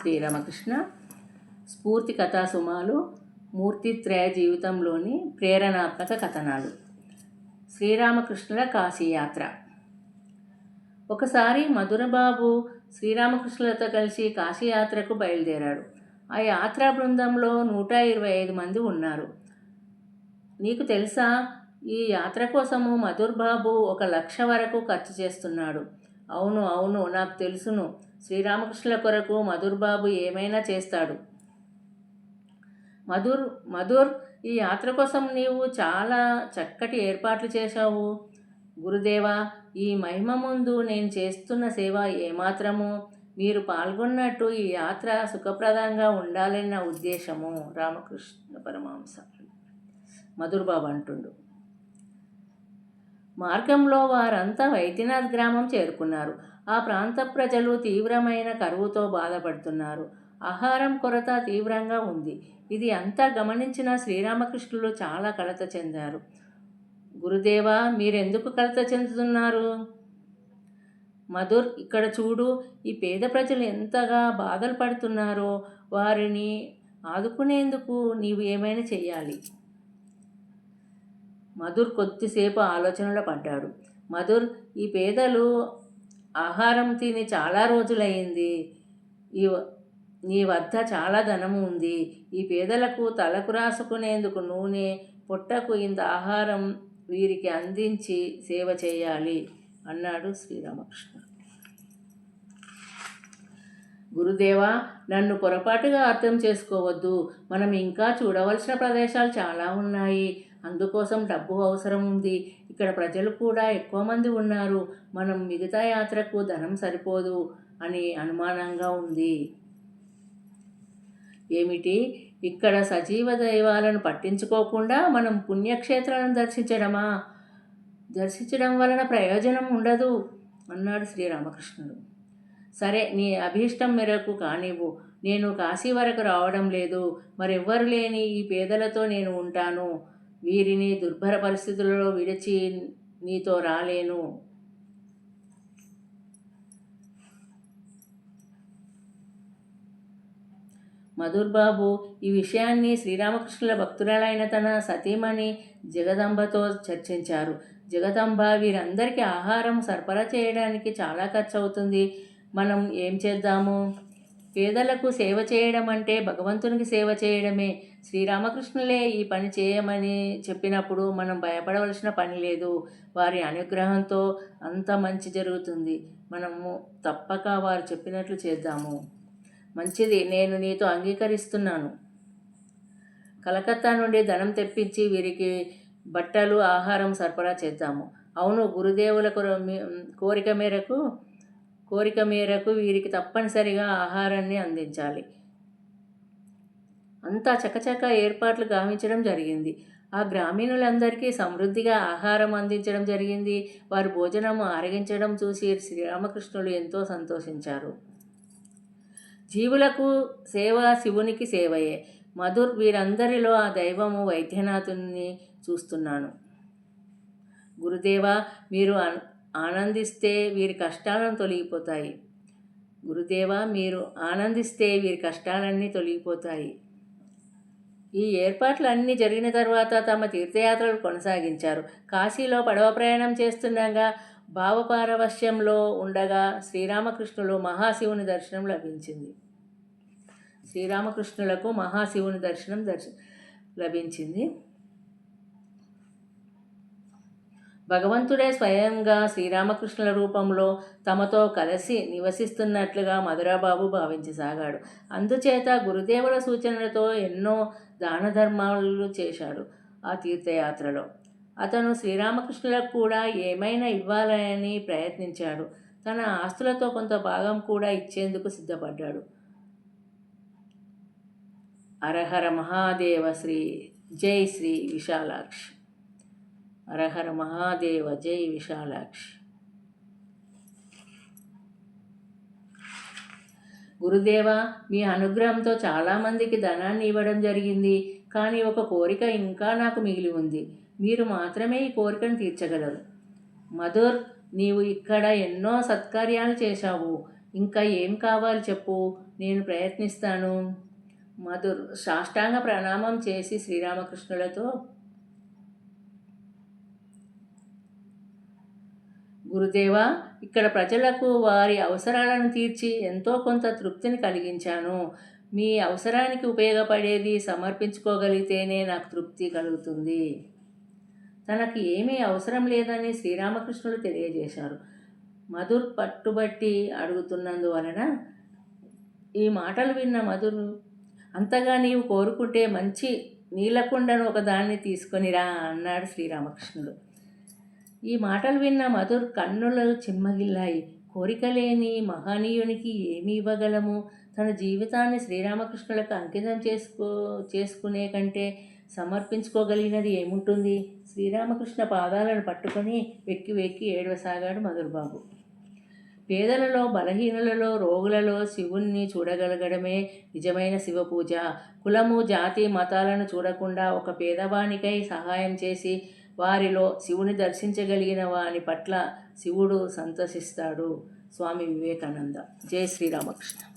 శ్రీరామకృష్ణ. స్ఫూర్తి కథాసుమాలు మూర్తిత్రయ జీవితంలోని ప్రేరణాత్మక కథనాలు. శ్రీరామకృష్ణుల కాశీయాత్ర. ఒకసారి మధురబాబు శ్రీరామకృష్ణులతో కలిసి కాశీయాత్రకు బయలుదేరాడు. ఆ యాత్రా బృందంలో నూట ఇరవై ఐదు మంది ఉన్నారు. నీకు తెలుసా? ఈ యాత్ర కోసము మధుర్బాబు ఒక లక్ష వరకు ఖర్చు చేస్తున్నాడు. అవును అవును నాకు తెలుసును. శ్రీరామకృష్ణుల కొరకు మధుర్ బాబు ఏమైనా చేస్తాడు? మధుర్ మధుర్ ఈ యాత్ర కోసం నీవు చాలా చక్కటి ఏర్పాట్లు చేశావు. గురుదేవా ఈ మహిమ ముందు నేను చేస్తున్న సేవ ఏమాత్రము? మీరు పాల్గొన్నట్టు ఈ యాత్ర సుఖప్రదంగా ఉండాలని నా ఉద్దేశము. రామకృష్ణ పరమహంస. మధుర్బాబు అంటుండు. మార్గంలో వారంతా వైద్యనాథ్ గ్రామం చేరుకున్నారు. ఆ ప్రాంత ప్రజలు తీవ్రమైన కరువుతో బాధపడుతున్నారు. ఆహారం కొరత తీవ్రంగా ఉంది. ఇది అంతా గమనించిన శ్రీరామకృష్ణులు చాలా కలత చెందారు. గురుదేవా మీరెందుకు కలత చెందుతున్నారు? మధుర్ ఇక్కడ చూడు ఈ పేద ప్రజలు ఎంతగా బాధలు పడుతున్నారో వారిని ఆదుకునేందుకు నీవు ఏమైనా చేయాలి మధుర్ కొద్దిసేపు ఆలోచనలో పడ్డాడు. మధుర్ ఈ పేదలు ఆహారం తిని చాలా రోజులైంది ఈ నీ వద్ద చాలా ధనము ఉంది. ఈ పేదలకు తలకు రాసుకునేందుకు నూనె పొట్టకు ఇంత ఆహారం వీరికి అందించి సేవ చేయాలి అన్నాడు శ్రీరామకృష్ణ. గురుదేవా నన్ను పొరపాటుగా అర్థం చేసుకోవద్దు. మనం ఇంకా చూడవలసిన ప్రదేశాలు చాలా ఉన్నాయి. అందుకోసం డబ్బు అవసరం ఉంది. ఇక్కడ ప్రజలు కూడా ఎక్కువ మంది ఉన్నారు. మనం మిగతా యాత్రకు ధనం సరిపోదు అని అనుమానంగా ఉంది. ఏమిటి? ఇక్కడ సజీవ దైవాలను పట్టించుకోకుండా మనం పుణ్యక్షేత్రాలను దర్శించడమా? దర్శించడం వలన ప్రయోజనం ఉండదు అన్నాడు శ్రీరామకృష్ణుడు. సరే నీ అభీష్టం మేరకు కానివ్వు. నేను కాశీ వరకు రావడం లేదు. మరెవ్వరు లేని ఈ పేదలతో నేను ఉంటాను. వీరిని దుర్భర పరిస్థితులలో విడిచి నీతో రాలేను. మధుర్ బాబు ఈ విషయాన్ని శ్రీరామకృష్ణుల భక్తురాలైన తన సతీమణి జగదంబతో చర్చించారు. జగదంబ వీరందరికీ ఆహారం సరఫరా చేయడానికి చాలా ఖర్చు అవుతుంది మనం ఏం చేద్దాము? పేదలకు సేవ చేయడం అంటే భగవంతునికి సేవ చేయడమే. శ్రీరామకృష్ణులే ఈ పని చేయమని చెప్పినప్పుడు మనం భయపడవలసిన పని లేదు. వారి అనుగ్రహంతో అంత మంచి జరుగుతుంది. మనము తప్పక వారు చెప్పినట్లు చేద్దాము. మంచిది నేను నీతో అంగీకరిస్తున్నాను. కలకత్తా నుండి ధనం తెప్పించి వీరికి బట్టలు ఆహారం సరఫరా చేద్దాము. అవును గురుదేవుల కోరిక మేరకు కోరిక మేరకు వీరికి తప్పనిసరిగా ఆహారాన్ని అందించాలి. అంతా చకచక ఏర్పాట్లు గావించడం జరిగింది. ఆ గ్రామీణులందరికీ సమృద్ధిగా ఆహారం అందించడం జరిగింది. వారు భోజనం ఆరగించడం చూసి శ్రీరామకృష్ణులు ఎంతో సంతోషించారు. జీవులకు సేవ శివునికి సేవయే. మధుర్ వీరందరిలో ఆ దైవము వైద్యనాథుని చూస్తున్నాను. గురుదేవ మీరు ఆనందిస్తే వీరి కష్టాలను తొలగిపోతాయి. గురుదేవా మీరు ఆనందిస్తే వీరి కష్టాలన్నీ తొలగిపోతాయి. ఈ ఏర్పాట్లు అన్నీ జరిగిన తర్వాత తమ తీర్థయాత్రలు కొనసాగించారు. కాశీలో పడవ ప్రయాణం చేస్తుండగా భావపారవశ్యంలో ఉండగా శ్రీరామకృష్ణులు మహాశివుని దర్శనం లభించింది. శ్రీరామకృష్ణులకు మహాశివుని దర్శనం దర్శ లభించింది. భగవంతుడే స్వయంగా శ్రీరామకృష్ణుల రూపంలో తమతో కలిసి నివసిస్తున్నట్లుగా మధురాబాబు భావించసాగాడు. అందుచేత గురుదేవుల సూచనలతో ఎన్నో దాన ధర్మాలు చేశాడు ఆ తీర్థయాత్రలో. అతను శ్రీరామకృష్ణులకు కూడా ఏమైనా ఇవ్వాలని ప్రయత్నించాడు. తన ఆస్తులతో కొంత భాగం కూడా ఇచ్చేందుకు సిద్ధపడ్డాడు. అరహర మహాదేవ శ్రీ జై శ్రీ విశాలాక్షి. హరహర మహాదేవ జై విశాలాక్షి. గురుదేవ మీ అనుగ్రహంతో చాలామందికి ధనాన్ని ఇవ్వడం జరిగింది కానీ ఒక కోరిక ఇంకా నాకు మిగిలి ఉంది. మీరు మాత్రమే ఈ కోరికను తీర్చగలరు. మధుర్ నీవు ఇక్కడ ఎన్నో సత్కార్యాలు చేశావు. ఇంకా ఏం కావాలి చెప్పు నేను ప్రయత్నిస్తాను. మధుర్ సాష్టాంగ ప్రణామం చేసి శ్రీరామకృష్ణులతో గురుదేవా ఇక్కడ ప్రజలకు వారి అవసరాలను తీర్చి ఎంతో కొంత తృప్తిని కలిగించాను. మీ అవసరానికి ఉపయోగపడేది సమర్పించుకోగలిగితేనే నాకు తృప్తి కలుగుతుంది. తనకు ఏమీ అవసరం లేదని శ్రీరామకృష్ణుడు తెలియజేశారు. మధుర్ పట్టుబట్టి అడుగుతున్నందువలన ఈ మాటలు విన్న మధురు అంతగా నీవు కోరుకుంటే మంచి నీలకుండను ఒకదాన్ని తీసుకొనిరా అన్నాడు శ్రీరామకృష్ణుడు. ఈ మాటలు విన్న మధుర్ కన్నులు చిమ్మగిల్లాయి. కోరిక లేని మహనీయునికి ఏమి ఇవ్వగలము? తన జీవితాన్ని శ్రీరామకృష్ణులకు అంకితం చేసుకో చేసుకునే కంటే సమర్పించుకోగలిగినది ఏముంటుంది? శ్రీరామకృష్ణ పాదాలను పట్టుకొని వెక్కి వెక్కి ఏడవసాగాడు మధుర్బాబు. పేదలలో బలహీనులలో రోగులలో శివుణ్ణి చూడగలగడమే నిజమైన శివ పూజ కులము జాతి మతాలను చూడకుండా ఒక పేదవానికై సహాయం చేసి వారిలో శివుని దర్శించగలిగిన వాని పట్ల శివుడు సంతసిస్తాడు స్వామి వివేకానంద. జై శ్రీరామకృష్ణ.